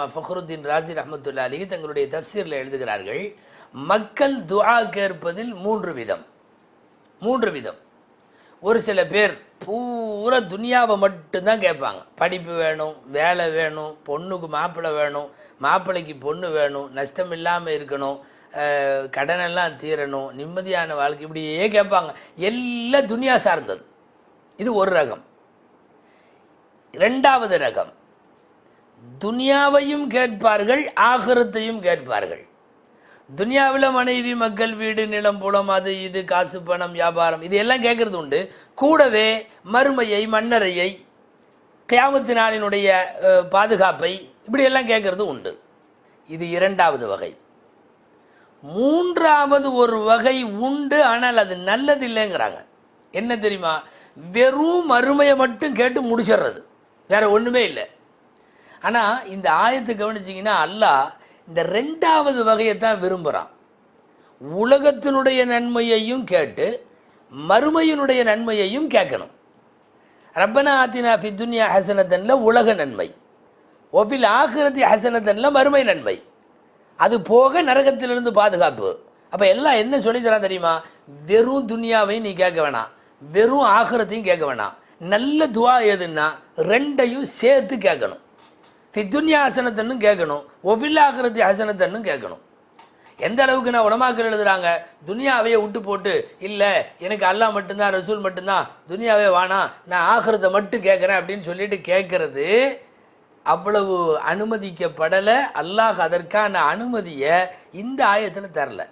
அல்லாமா ஃபஹ்ருத்தீன் ராசி ரஹமத்துல்லா அலி தங்களுடைய தப்சீரில் எழுதுகிறார்கள் மக்கள் துஆ கேட்பதில் மூன்று விதம். மூன்று விதம். ஒரு சில பேர் பூரா துனியாவை மட்டும்தான் கேட்பாங்க. படிப்பு வேணும் வேலை வேணும் பொண்ணுக்கு மாப்பிள்ளை வேணும் மாப்பிள்ளைக்கு பொண்ணு வேணும் நஷ்டம் இல்லாமல் இருக்கணும் கடனெல்லாம் தீரணும் நிம்மதியான வாழ்க்கை இப்படியே கேட்பாங்க. எல்லாம் துனியா சார்ந்தது. இது ஒரு ரகம். ரெண்டாவது ரகம். துனியாவையும் கேட்பார்கள் ஆகிரத்தையும் கேட்பார்கள். துனியாவில் மனைவி மக்கள் வீடு நிலம் புலம் அது இது காசு பணம் வியாபாரம் இது எல்லாம் கேட்கறது உண்டு. கூடவே மறுமையை மன்னரையை கியாமத்து நாளினுடைய பாதுகாப்பை இப்படியெல்லாம் கேட்கறது உண்டு. இது இரண்டாவது வகை. மூன்றாவது ஒரு வகை உண்டு ஆனால் அது நல்லது இல்லைங்கிறாங்க என்ன தெரியுமா? வெறும் மறுமையை மட்டும் கேட்டு முடிச்சிடுறது. வேற ஒன்றுமே இல்லை. ஆனால் இந்த ஆயத்தை கவனிச்சிங்கன்னா அல்லாஹ் இந்த ரெண்டாவது வகையை தான் விரும்புகிறான் உலகத்தினுடைய நன்மையையும் கேட்டு மறுமையினுடைய நன்மையையும் கேட்கணும். ரப்பனா ஆத்தினா ஃபி துன்யா ஹசனத்தன்ல உலக நன்மை. ஒஃபில் ஆகிரதி ஹசனத்தன்ல மறுமை நன்மை. அது போக நரகத்திலிருந்து பாதுகாப்பு. அப்போ எல்லாம் என்ன சொல்லித்தரான் தெரியுமா? வெறும் துனியாவையும் நீ கேட்க வேணாம். வெறும் ஆகிரத்தையும் கேட்க வேணாம். நல்ல துவா எதுன்னா ரெண்டையும் சேர்த்து கேட்கணும். ஃபித்துன்யா துன்யா ஹசனத்தன்னு கேட்கணும் ஒஃபில் ஆகிரதி ஹசனத்தன்னு கேட்கணும் எந்த அளவுக்கு நான் உடமாக்கள் எழுதுகிறாங்க துனியாவையே விட்டு போட்டு இல்லை எனக்கு அல்லாஹ் மட்டும்தான் ரசூல் மட்டும்தான் துனியாவே வானா நான் ஆகிறத மட்டும் கேட்குறேன் அப்படின்னு சொல்லிட்டு கேட்கறது அவ்வளவு அனுமதிக்கப்படலை. அல்லாஹ் அதற்கான அனுமதியை இந்த ஆயத்தில் தரல.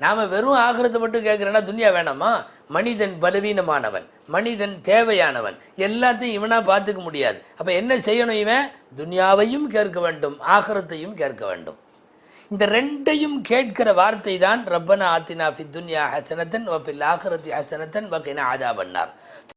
நாம் வெறும் ஆகிறத மட்டும் கேட்குறேன்னா துனியா வேணாமா? மனிதன் பலவீனமானவன் மனிதன் தேவையானவன் எல்லாத்தையும் இவனாக பார்த்துக்க முடியாது. அப்போ என்ன செய்யணும் இவன்? துனியாவையும் கேட்க வேண்டும் ஆகரத்தையும் கேட்க வேண்டும். இந்த ரெண்டையும் கேட்கிற வார்த்தை தான் ரப்பனா ஆத்தினா ஃபி துன்யா ஹசனத்தன் வஃபில் ஆகரத்தி ஹசனத்தன் வகையான ஆதா பண்ணார்